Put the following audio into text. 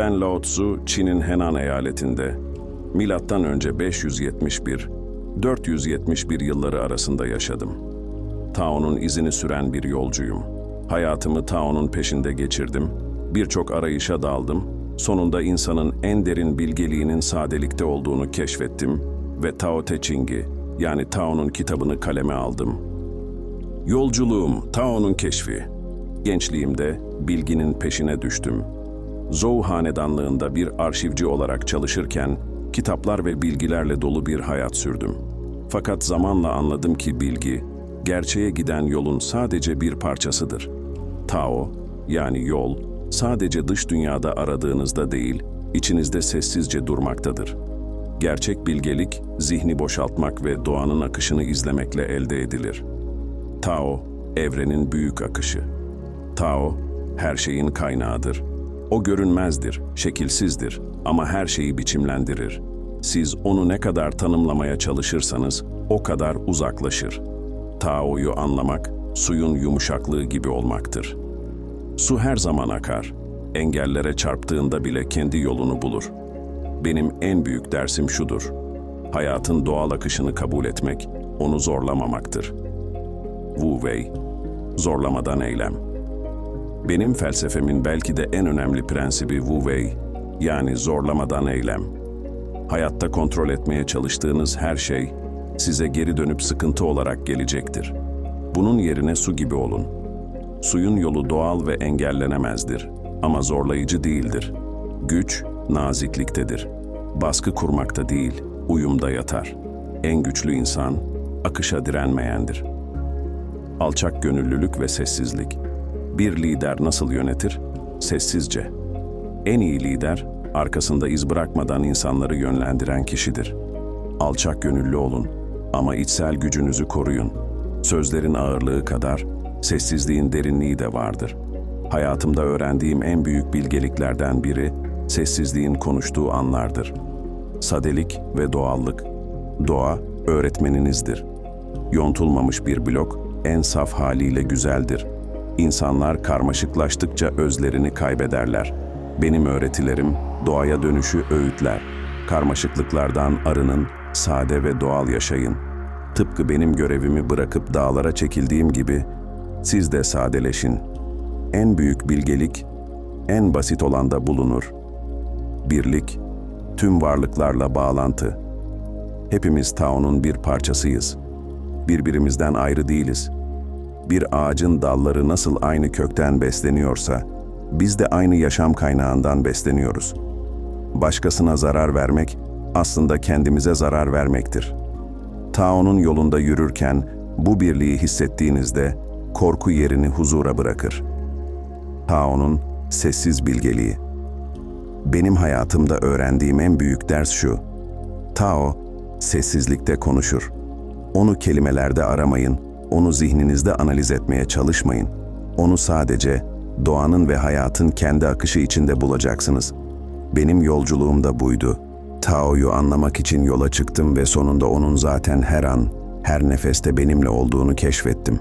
Ben Lao Tzu, Çin'in Henan eyaletinde, milattan önce 571, 471 yılları arasında yaşadım. Tao'nun izini süren bir yolcuyum. Hayatımı Tao'nun peşinde geçirdim, birçok arayışa daldım, sonunda insanın en derin bilgeliğinin sadelikte olduğunu keşfettim ve Tao Te Ching'i, yani Tao'nun kitabını kaleme aldım. Yolculuğum, Tao'nun keşfi. Gençliğimde bilginin peşine düştüm. Zhou hanedanlığında bir arşivci olarak çalışırken kitaplar ve bilgilerle dolu bir hayat sürdüm. Fakat zamanla anladım ki bilgi, gerçeğe giden yolun sadece bir parçasıdır. Tao, yani yol, sadece dış dünyada aradığınızda değil, içinizde sessizce durmaktadır. Gerçek bilgelik, zihni boşaltmak ve doğanın akışını izlemekle elde edilir. Tao, evrenin büyük akışı. Tao, her şeyin kaynağıdır. O görünmezdir, şekilsizdir ama her şeyi biçimlendirir. Siz onu ne kadar tanımlamaya çalışırsanız o kadar uzaklaşır. Tao'yu anlamak, suyun yumuşaklığı gibi olmaktır. Su her zaman akar. Engellere çarptığında bile kendi yolunu bulur. Benim en büyük dersim şudur. Hayatın doğal akışını kabul etmek, onu zorlamamaktır. Wu Wei, zorlamadan eylem. Benim felsefemin belki de en önemli prensibi Wu Wei, yani zorlamadan eylem. Hayatta kontrol etmeye çalıştığınız her şey size geri dönüp sıkıntı olarak gelecektir. Bunun yerine su gibi olun. Suyun yolu doğal ve engellenemezdir ama zorlayıcı değildir. Güç nazikliktedir. Baskı kurmakta değil, uyumda yatar. En güçlü insan akışa direnmeyendir. Alçak gönüllülük ve sessizlik. Bir lider nasıl yönetir? Sessizce. En iyi lider, arkasında iz bırakmadan insanları yönlendiren kişidir. Alçak gönüllü olun ama içsel gücünüzü koruyun. Sözlerin ağırlığı kadar sessizliğin derinliği de vardır. Hayatımda öğrendiğim en büyük bilgeliklerden biri sessizliğin konuştuğu anlardır. Sadelik ve doğallık. Doğa öğretmeninizdir. Yontulmamış bir blok en saf haliyle güzeldir. İnsanlar karmaşıklaştıkça özlerini kaybederler. Benim öğretilerim doğaya dönüşü öğütler. Karmaşıklıklardan arının, sade ve doğal yaşayın. Tıpkı benim görevimi bırakıp dağlara çekildiğim gibi siz de sadeleşin. En büyük bilgelik en basit olanda bulunur. Birlik, tüm varlıklarla bağlantı. Hepimiz Tao'nun bir parçasıyız. Birbirimizden ayrı değiliz. Bir ağacın dalları nasıl aynı kökten besleniyorsa, biz de aynı yaşam kaynağından besleniyoruz. Başkasına zarar vermek, aslında kendimize zarar vermektir. Tao'nun yolunda yürürken bu birliği hissettiğinizde korku yerini huzura bırakır. Tao'nun sessiz bilgeliği. Benim hayatımda öğrendiğim en büyük ders şu. Tao sessizlikte konuşur. Onu kelimelerde aramayın, onu zihninizde analiz etmeye çalışmayın. Onu sadece doğanın ve hayatın kendi akışı içinde bulacaksınız. Benim yolculuğum da buydu. Tao'yu anlamak için yola çıktım ve sonunda onun zaten her an, her nefeste benimle olduğunu keşfettim.